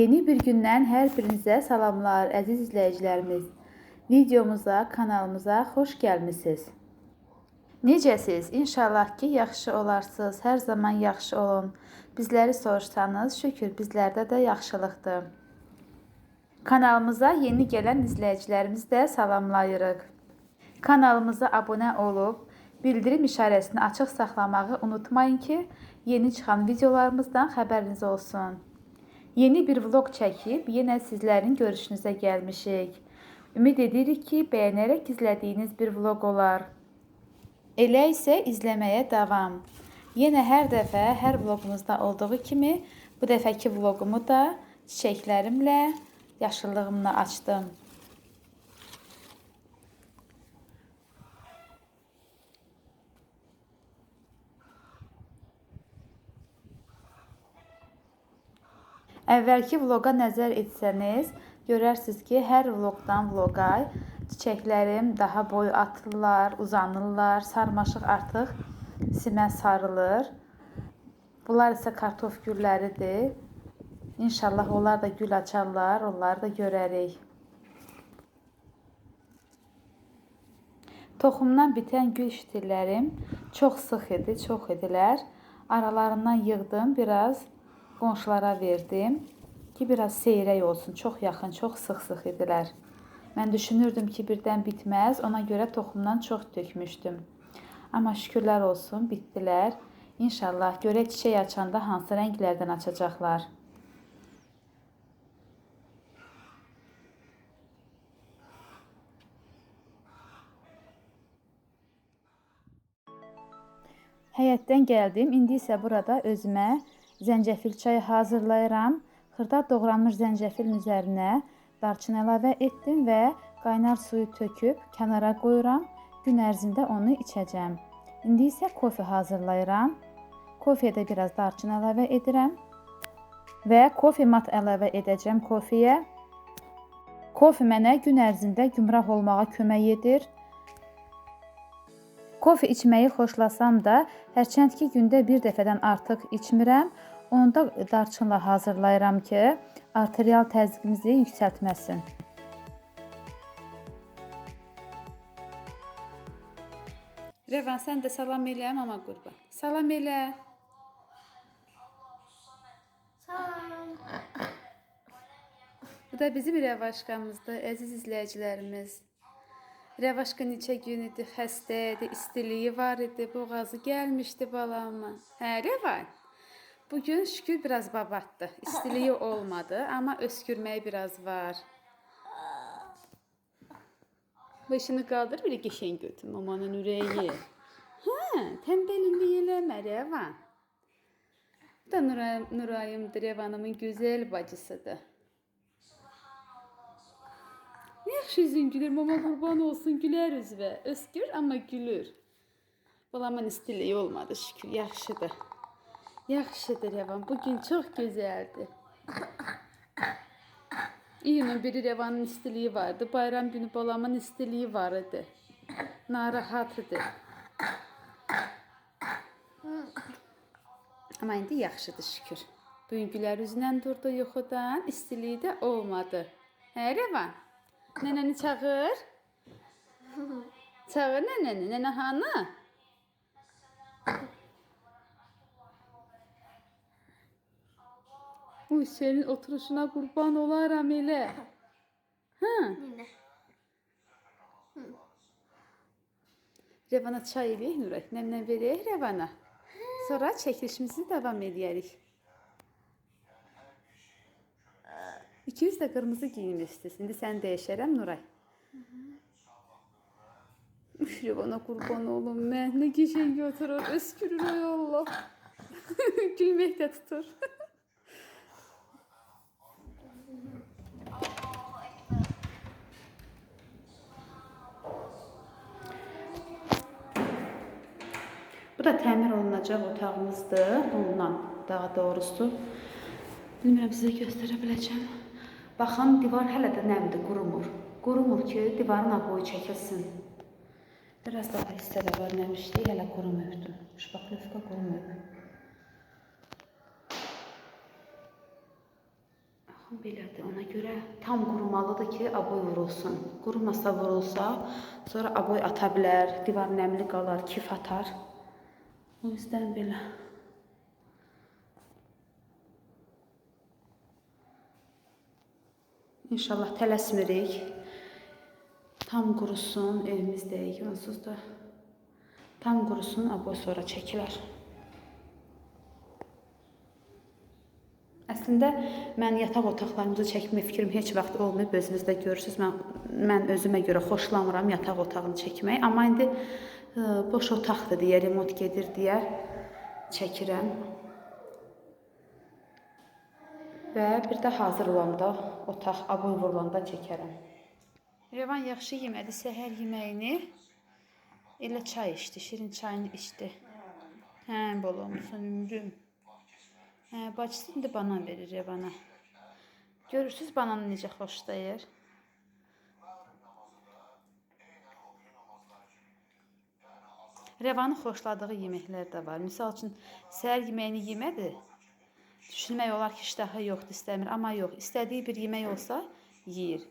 Yeni bir gündən hər birinizə salamlar, əziz izləyicilərimiz. Videomuza, kanalımıza xoş gəlmisiniz. Necəsiz? İnşallah ki, yaxşı olarsınız. Hər zaman yaxşı olun. Bizləri soruşsanız, şükür bizlərdə də yaxşılıqdır. Kanalımıza yeni gələn izləyicilərimiz də salamlayırıq. Kanalımıza abunə olub, bildirim işarəsini açıq saxlamağı unutmayın ki, yeni çıxan videolarımızdan xəbəriniz olsun. Yeni bir vlog çəkib yenə sizlərin görüşünüzə gəlmişik. Ümid edirik ki, bəyənərək izlədiyiniz bir vlog olar. Elə isə izləməyə davam. Yenə hər dəfə hər vloqumuzda olduğu kimi bu dəfəki vloqumu da çiçəklərimlə, yaşıllığımla açdım. Əvvəlki vloqa nəzər etsəniz, görərsiniz ki, hər vloqdan vloqa çiçəklərim daha boy atırlar, uzanırlar, sarmaşıq artıq simə sarılır. Bunlar isə kartof gülləridir. İnşallah onlar da gül açarlar, onları da görərik. Toxumdan bitən gül şitirlərim çox sıx idi, çox idilər. Aralarından yığdım, biraz qonşulara verdim ki, biraz seyrək olsun. Çox yaxın, çox sıx-sıx idilər. Mən düşünürdüm ki, birdən bitməz, ona görə toxumdan çox tökmüşdüm. Amma şükürlər olsun, bitdilər. İnşallah görək çiçək açanda hansı rənglərdən açacaqlar. Həyətdən gəldim. İndi isə burada özümə zəncəfil çayı hazırlayıram. Xırda doğranmış zəncəfilin üzərinə darçın əlavə etdim və qaynar suyu töküb kənara qoyuram. Gün ərzində onu içəcəm. İndi isə kofe hazırlayıram. Kofeyə də biraz darçın əlavə edirəm və kofe mat əlavə edəcəm kofeyə. Kofe mənə gün ərzində gümrah olmağa kömək edir. Kofe içməyi xoşlasam da, hərçənd ki gündə bir dəfədən artıq içmirəm, onda darçınla hazırlayıram ki, arterial təzyiqimizi yüksəltməsin. Revan sən də salam elə mama qurban. Salam elə. Salam. Bu da bizim Revaşkamızdır, əziz izləyicilərimiz. Revaşka neçə gün idi, xəstə idi, istiliyi var idi, boğazı gəlmişdi balama. Hə, Revan. Bugün şükür biraz babatdı. İstiliyi olmadı, amma öskürməyi biraz var. Başını qaldır, bir qəşəng götür mamanın ürəyi. Hə, tənbəlinlik eləmə, Revan. Bu da Nuray, Nurayımdır, Revanımın gözəl bacısıdır. Ne yaxşı üzün gülür, mama qurban olsun, gülər üzvə. Öskür, amma gülür. Balamın istiliyi olmadı şükür, yaxşıdır. Yaxşıdır Revan, bugün çox gözəldir. İyunun biri Revanın istiliyi vardı, bayram günü balamın istiliyi var idi. Narahat idi. Amma indi yaxşıdır şükür. Bugün gülər üzlə durdu yuxudan, istiliyi də olmadı. Hə Revan? Nənəni çağır. Çağır nənəni. Nənə hanı? Uy senin oturuşuna kurban olaram elə. Hə? Yine. Revana çay eləyək Nuray. Nəmlə verək Revana. Sonra çəkilişimizi davam edərik. İkiniz də qırmızı giyinmişsiniz. İndi sən dəyişərəm Nuray. Üf, Revana qurban olum mən. Nə qəşəng oturur. Öskürür ay Allah. Gülmək də tutur. Bu da təmir olunacaq otağımızdır. Olunan daha doğrusu. Bilmirəm sizə göstərə biləcəm. Baxın, divar hələ də nəmdir, qurumur. Qurumur ki, divarın aboyu çəkilsin. Biraz daha hissədə var nəmişlik, hələ qurumuyubdu. Şpaklovka qurumuyub. Belədir, ona görə tam qurumalıdır ki, aboy vurulsun. Qurumasa vurulsa, sonra aboy ata bilər, divar nəmli qalar, kif atar. O yüzden belə. İnşallah tələsmirik. Tam qurusun, evimizdəyik onsuz da. Tam qurusun, aboy sonra çəkilər. Əslində mən yataq otaqlarımızı çəkmə fikrim heç vaxt olmayıb. Özünüz də görürsüz. Mən mən özümə görə xoşlamıram yataq otağını çəkmək, amma indi boş otaqdır deyə, remont gedir deyə çəkirəm. Və bir də hazır olanda otaq aboy vurulanda çəkərəm. Revan yaxşı yemədi səhər yeməyini. Elə çay içdi, şirin çayını içdi. Hə, bol olmusun ömrüm. Hə, bacısı indi banan verir Revana. Görürsüz bananı necə xoşlayır. Revanın xoşladığı yeməklər də var. Misal üçün səhər yeməyini yemədi. Düşünmək olar ki, iştahı yoxdur, istəmir. Amma yox, istədiyi bir yemək olsa yeyir.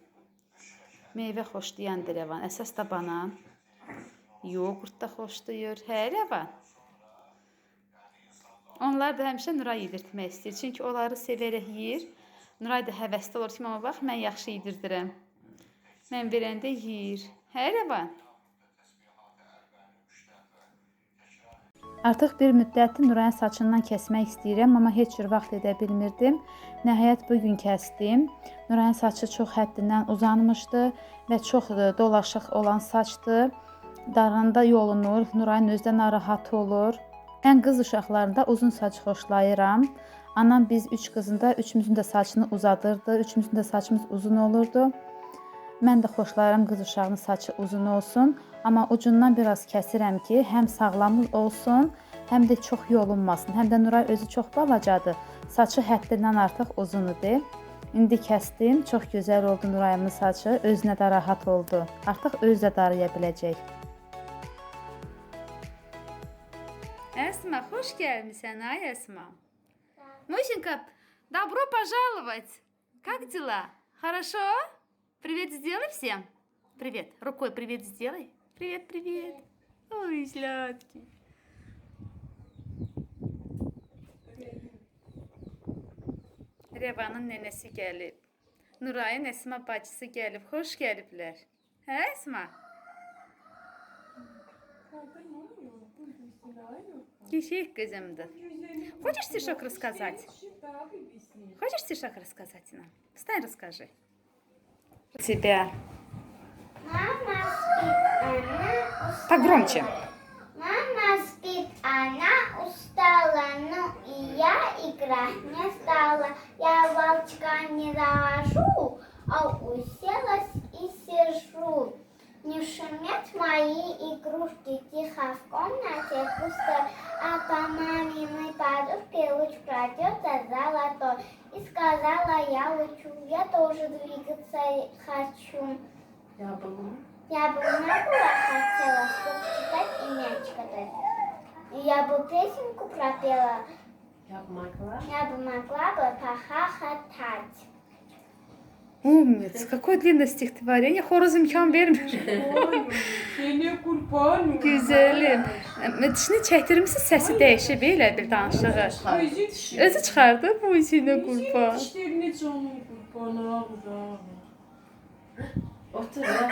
Meyvə xoşlayandır Revan. Əsas da banan. Yoğurt da xoşlayır. Hə, Revan. Onlar da həmişə Nuray yedirtmək istəyir. Çünki onları sevərək yeyir. Nuray da həvəsli olur ki, mama bax, mən yaxşı yedirdirəm. Mən verəndə yeyir. Hə, Rəvan? Artıq bir müddətdir Nurayın saçından kəsmək istəyirəm, amma heç cür vaxt edə bilmirdim. Nəhayət bu gün kəsdim. Nurayın saçı çox həddindən uzanmışdı və çox e, dolaşıq olan saçdı. Daranda yolunur, Nurayın özü də narahat olur. Mən qız uşaqlarında uzun saç xoşlayıram. Anam biz üç qızında üçümüzün də saçını uzadırdı. Üçümüzün də saçımız uzun olurdu. Mən də xoşlayıram qız uşağının saçı uzun olsun, amma ucundan biraz kəsirəm ki, həm sağlam olsun, həm də çox yolunmasın. Həm də Nuray özü çox balacadır. Saçı həddindən artıq uzun idi. İndi kəsdim. Çox gözəl oldu Nurayımın saçı. Özünə də rahat oldu. Artıq özü də daraya biləcək. Эсма, hoş gelmişsin, ay Эсма. Мусенька, добро пожаловать. Как дела? Хорошо? Привет сделай всем. Привет. Рукой привет сделай. Привет, привет. Ой, сладкий. Revanın nənəsi gəlib. Nurayın Əsma bacısı gəlib. Xoş gəliblər. Hə, Əsma? Кишек кызымды. Хочешь стишок рассказать? Хочешь стишок рассказать нам? Встань, расскажи. Тебя. Мама спит, она устала. Погромче. Мама спит, она устала, ну и я играть не стала. Я волчка не завожу, а уселась и сижу. Не шумят мои игрушки, тихо в комнате пусто, а по маминой подушке луч пройдется золотой. И сказала я лучу, я тоже двигаться хочу. Я была. Я бы много хотела стук читать и мяч катать. И я бы песенку пропела, Я могла. я бы могла бы похохотать. Умница. Какое длинное стихотворение. Хорuz imkan vermir. Seni kurban Güzelim. Dişini çəkdirmişsə səsi dəyişib elə bir danışığı. Özü dişi. Özü çıxardı bu içinə qurban. Dişlerine canım kurban ağlar. Otur ya.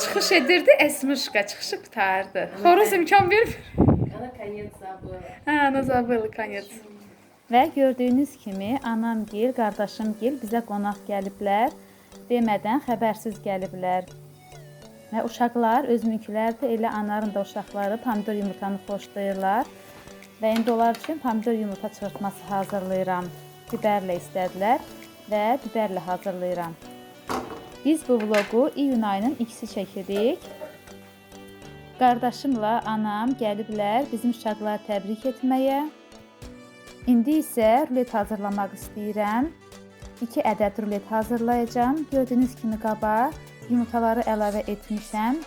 Çıxış edirdi, Əsmişqa çıxışı qutardı. Xoruz imkan vermir. Ana konец забыла. Hə, ana zabılı konyet. Və gördüyünüz kimi anamgil, qardaşımgil bizə qonaq gəliblər. Demədən xəbərsiz gəliblər. Və uşaqlar özünükilər də elə anarın da uşaqları pomidor yumurtanı xoşlayırlar. Və indi onlar üçün pomidor yumurta çırpması hazırlayıram. Biberlə istədilər və biberlə hazırlayıram. Biz bu vloqu iyun ayının ikisi çəkirik. Qardaşımla anam gəliblər bizim uşaqları təbrik etməyə. İndi isə rulet hazırlamaq istəyirəm. 2 ədəd rulet hazırlayacağam. Gördüyünüz kimi qaba yumurtaları əlavə etmişəm.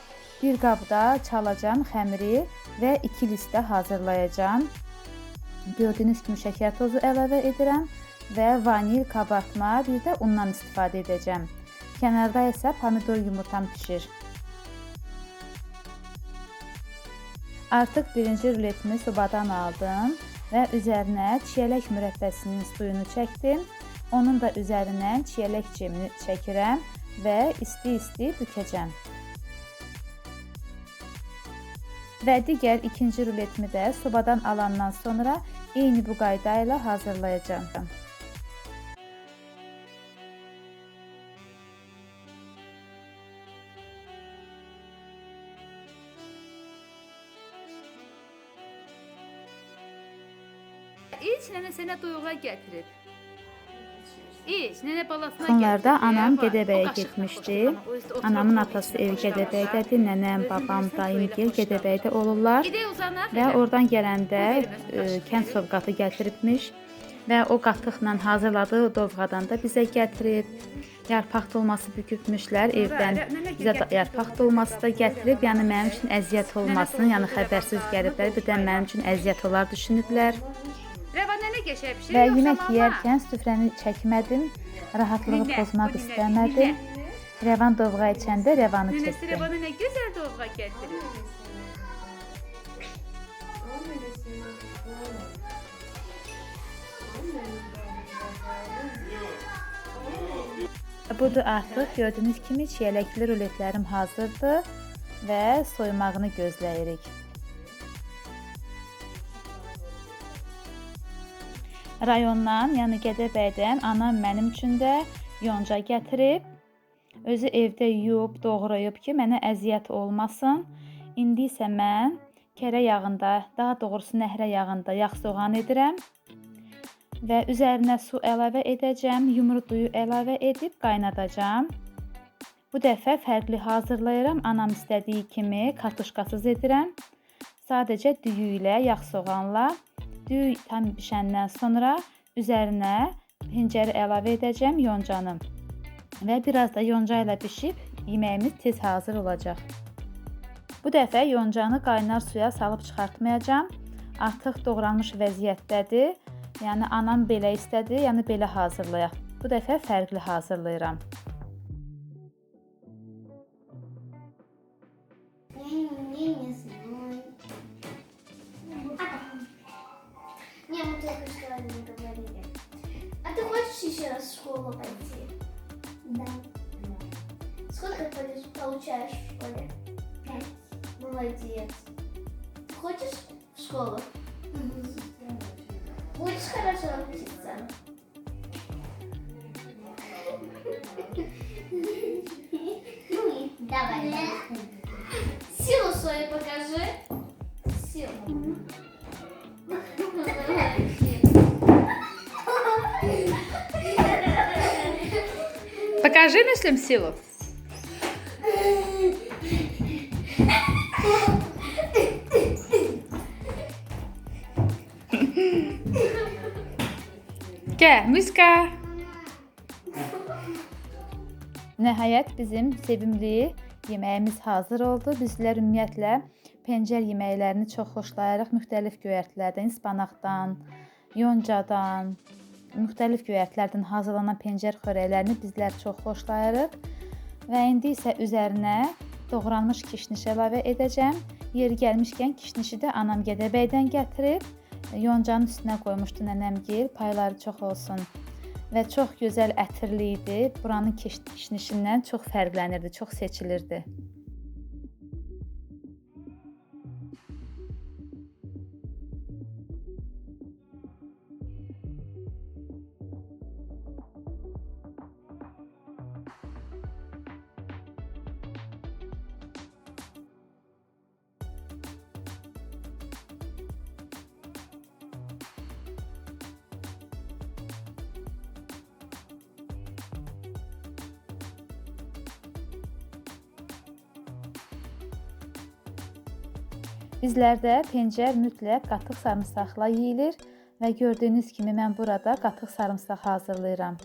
Bir qabda çalacağam xəmiri və 2 listə hazırlayacağam. Gördüyünüz kimi şəkər tozu əlavə edirəm və vanil kabartma, bir də undan istifadə edəcəm. Kənarda isə pomidor yumurtam pişir. Artıq birinci ruletimi sobadan aldım və üzərinə çiyələk mürəbbəsinin suyunu çəkdim. Onun da üzərindən çiyələk cemini çəkirəm və isti-isti bükəcəm. Və digər ikinci ruletimi də sobadan alandan sonra eyni bu qayda ilə hazırlayacağam. Nənə sənə doyuğa gətirib. İç, nənə balasına Sonlarda anam. Gədəbəyə getmişdi. Anamın atası içində ev qoşulama. Gədəbəydədir, nənəm, babam, dayım gel Gədəbəydə olurlar. Və oradan gələndə e, kənd sovqatı gətiribmiş və o qatıqla hazırladığı dovğadan da bizə gətirib. Yarpaq dolması bükübmüşlər evdən. Bizə də yarpaq dolması da gətirib. Yəni mənim üçün əziyyət olmasın, yəni xəbərsiz gəliblər. Birdən mənim üçün əziyyət olar düşünüblər. Rəva nənə qəşəbşir. Və yemək yeyərkən süfrəni çəkmədim. Rahatlığı pozmaq istəmədim. Rəvan dovğa içəndə Rəvanı Nənəsi çəkdim. Rəva nənə gözəl dovğa gətirib. Budur artıq gördüyünüz kimi çiyələkli ruletlərim hazırdır və soymağını gözləyirik. Rayondan, yəni Gədəbəydən anam mənim üçün də yonca gətirib. Özü evdə yuyub, doğrayıb ki, mənə əziyyət olmasın. İndi isə mən kərə yağında, daha doğrusu nəhrə yağında yağ soğan edirəm və üzərinə su əlavə edəcəm, yumurtuyu əlavə edib qaynadacağam. Bu dəfə fərqli hazırlayıram. Anam istədiyi kimi kartuşkasız edirəm. Sadəcə düyü ilə, yağ soğanla düyü tam bişəndən sonra üzərinə pencəri əlavə edəcəm yoncanı. Və biraz da yonca ilə bişib yeməyimiz tez hazır olacaq. Bu dəfə yoncanı qaynar suya salıb çıxartmayacağam. Artıq doğranmış vəziyyətdədir. Yəni anam belə istədi, yəni belə hazırlayaq. Bu dəfə fərqli hazırlayıram. Школу пойти? Да. Сколько получаешь в школе? Пять. Молодец. Хочешь в школу? Будешь хорошо учиться? Давай. Силу свою покажи. Силу. Покажи Müslüm силу. Gəl, Müska. Nəhayət bizim sevimli yeməyimiz hazır oldu. Bizlər ümumiyyətlə pencər yeməklərini çox xoşlayırıq. Müxtəlif göyərtilərdən, ispanaqdan, yoncadan, müxtəlif göyərtilərdən hazırlanan pencər xörəklərini bizlər çox xoşlayırıq. Və indi isə üzərinə doğranmış kişniş əlavə edəcəm. Yeri gəlmişkən kişnişi də anam Gədəbəydən gətirib. Yoncanın üstünə qoymuşdu nənəmgil. Payları çox olsun. Və çox gözəl ətirli idi. Buranın kiş- kişnişindən çox fərqlənirdi, çox seçilirdi. Bizlərdə pencər mütləq qatıq sarımsaqla yeyilir və gördüyünüz kimi mən burada qatıq sarımsaq hazırlayıram.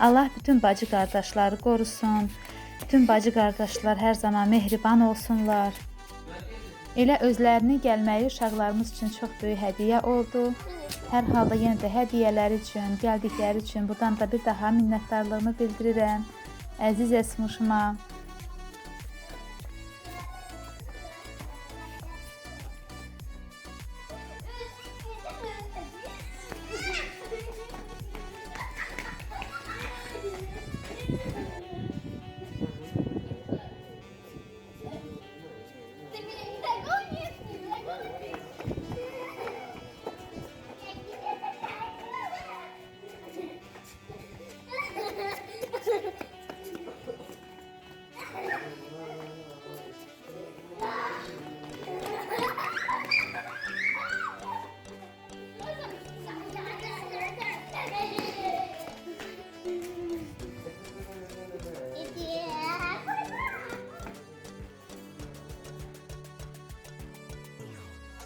Allah bütün bacı qardaşları qorusun. Bütün bacı qardaşlar hər zaman mehriban olsunlar. Elə özlərini gəlməyi uşaqlarımız üçün çox böyük hədiyyə oldu. Hər halda yenə də hədiyyələri üçün, gəldikləri üçün buradan da bir daha minnətdarlığımı bildirirəm. Əziz Əsmuşuma.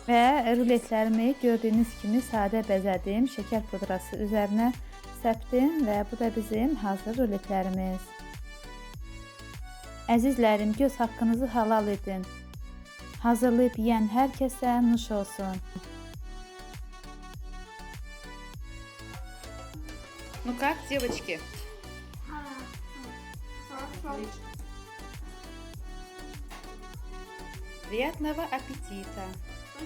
Və ruletlərimi gördüyünüz kimi sadə bəzədim. Şəkər pudrası üzərinə səpdim və bu da bizim hazır ruletlərimiz. Əzizlərim, göz haqqınızı halal edin. Hazırlayıb yeyən hər kəsə nuş olsun. Ну как, девочки? Приятного аппетита. Bu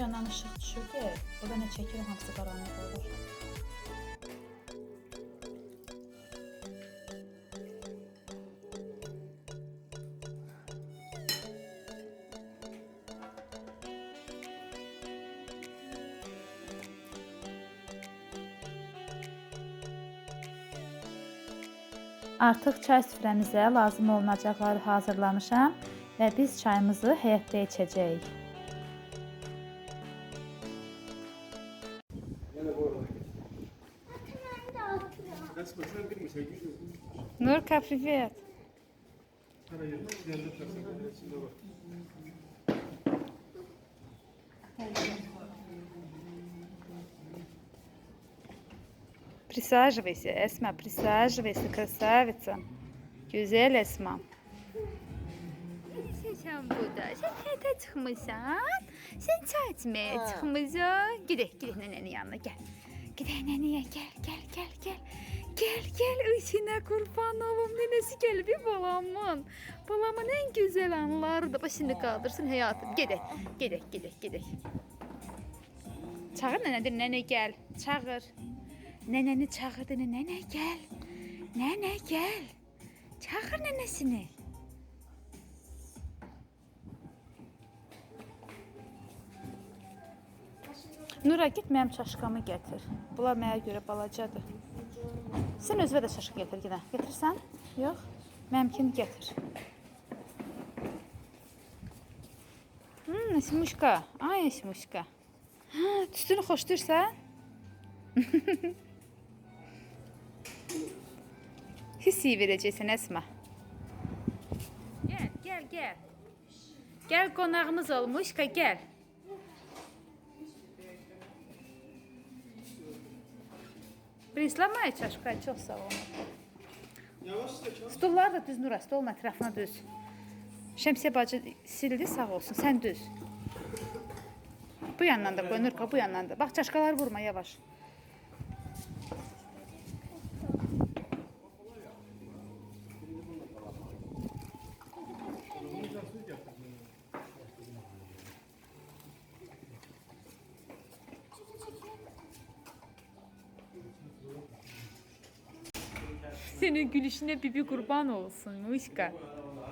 yandan ışıq düşür ki, burada nə çəkirəm hamısı qaranlıq olur. Artıq çay süfrəmizə lazım olunacaqları hazırlamışam və biz çayımızı həyətdə içəcəyik. Нурка, привет. Присаживайся, Эсма, присаживайся, красавица. Güzel Esma. Sen burada, sen həyətə çıxmısan. Sən çay içməyə çıxmısan. Gedək, gedək nənənin yanına, gəl. Gedək nənəyə, gəl, gəl, gəl, gəl. Gəl, gəl, içinə qurban olum. Nənəsi gəlib ya balamın. Balamın ən gözəl anlarıdır. Başını qaldırsın həyatım. Gedək, gedək, gedək, gedək. Çağır nənədir, nənə gəl. Çağır. Nənəni çağırdı, nənə gəl. Nənə gəl. Çağır nənəsini. Nura, get mənim çaşkamı gətir. Bunlar mənə görə balacadır. Sən özünə də çaşka gətir yenə. Gətirsən? Yox. Mənimkini gətir. Hmm, Esmuşka. Ay Esmuşka. Ha, tüstünü xoşlayırsan? Hiss iyi verəcəksən Əsma. Gəl, gəl, gəl. Gəl qonağımız olmuş, ka gəl. Prislamaya çaşka, çox sağ ol. Stolları da düz Nura, stolun ətrafına düz. Şəmsiyə bacı sildi, sağ olsun. Sən düz. Bu yandan da qoy Nurka, bu yandan da. Bax çaşkaları vurma yavaş. Senin gülüşüne bibi kurban olsun Muşka.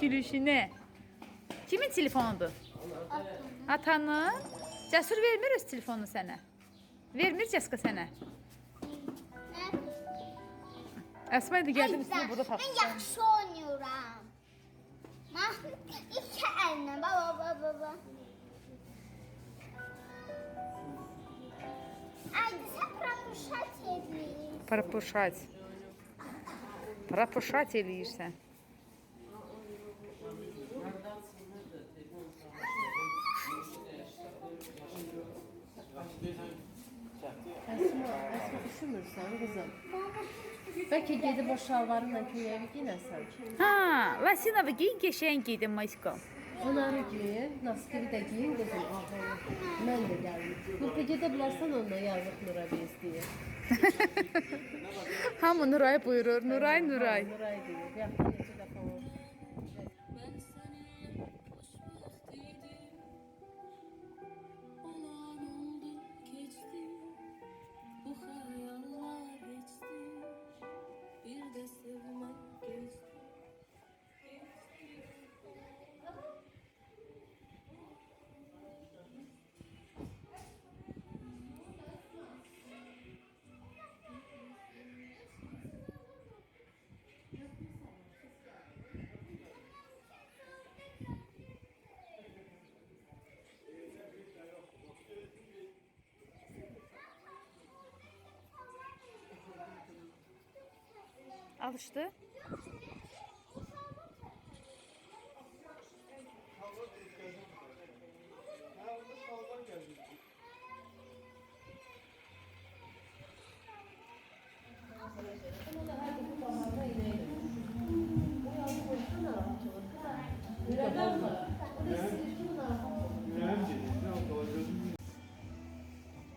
Gülüşüne. Kimin telefonudur? Atanın. Cəsur vermir öz telefonunu sənə. Vermir Cəska sənə. Əsma idi gəldim üstünü burada Ben tapdım. yaxşı oynuyorum. Bak, iki eline baba baba baba. Haydi sen пропушать edin. Пропушать. Пропушатель ишься. Esma, Esma üşümürsən qızım. Bəlkə gedib o şalvarınla köyə giyinəsən. Ha, Lasinovu giyin, qəşəng giydin Masko. Onları giyin, Naskivi də giyin qızım. Aha. Mən də gəldim. Nurka gedə bilərsən onunla yazıq Nura bir istəyir. Hamı Nuray buyurur. Nuray, Nuray. Nuray deyir. Bir Alışdı.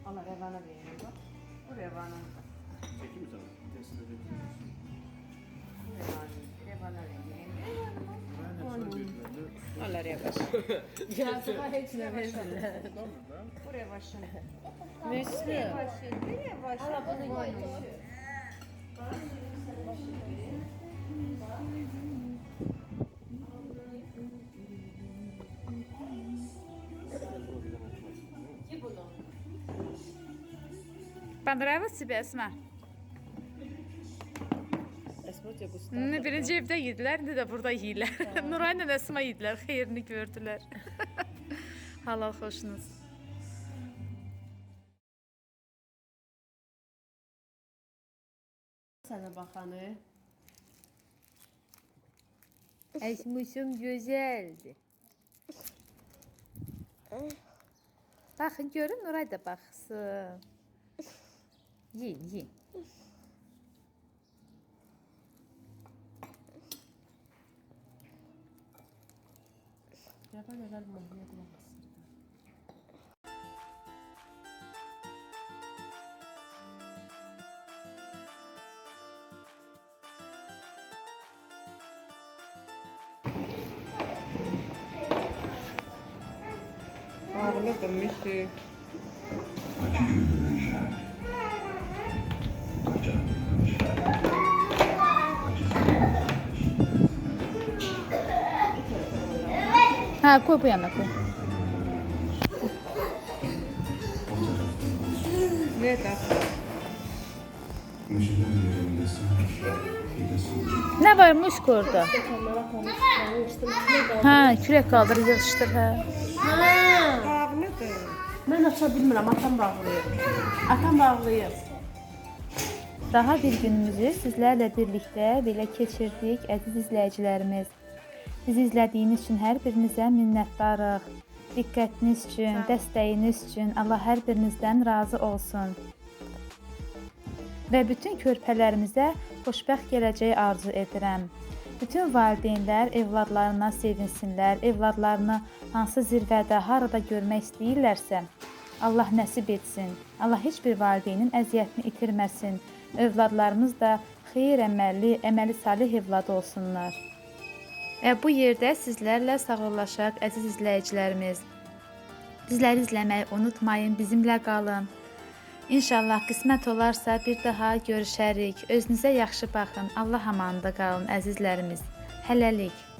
Allah revana verin bak. Bu revana. Çekeyim mi sana? Teslim edeyim. Я сухаричная машина. Buraya başlayın. Nesli. Nereye başlayın? Nereye başlayın? Allah bunu yiyor. Понравилось тебе, Эсма? Yox, usta. Ne birinci evdə yedilər, ne də burada yeyirlər. Nuray ilə Esma yedilər, xeyrini gördülər. Halal xoşunuz. Sənə baxanı. Esmuşum güzeldi. Bakın görün Nuray da baxsın. Yiyin, yiyin. Napenda sana mavuno kuna masika. Yana koy. Ne kadar? Ne varmış orada? Kanlara tanışmışdım. Ha kürek kaldır yığışdır ha. Ağladım. Mən aça bilmirəm, atam bağlayır. Atam bağlayır. Daha bir günümüzü sizlərlə birlikdə belə keçirdik, əziz izləyicilərimiz. Bizi izlədiyiniz üçün hər birinizə minnətdarıq. Diqqətiniz üçün, dəstəyiniz üçün Allah hər birinizdən razı olsun. Və bütün körpələrimizə xoşbəxt gələcəyi arzu edirəm. Bütün valideynlər evladlarına sevinsinlər, evladlarını hansı zirvədə, harada görmək istəyirlərsə, Allah nəsib etsin. Allah heç bir valideynin əziyyətini itirməsin. Övladlarımız da xeyir əməlli, əməli salih evlad olsunlar. Və bu yerdə sizlərlə sağollaşaq əziz izləyicilərimiz. Bizləri izləməyi unutmayın, bizimlə qalın. İnşallah qismət olarsa bir daha görüşərik. Özünüzə yaxşı baxın. Allah amanında qalın əzizlərimiz. Hələlik.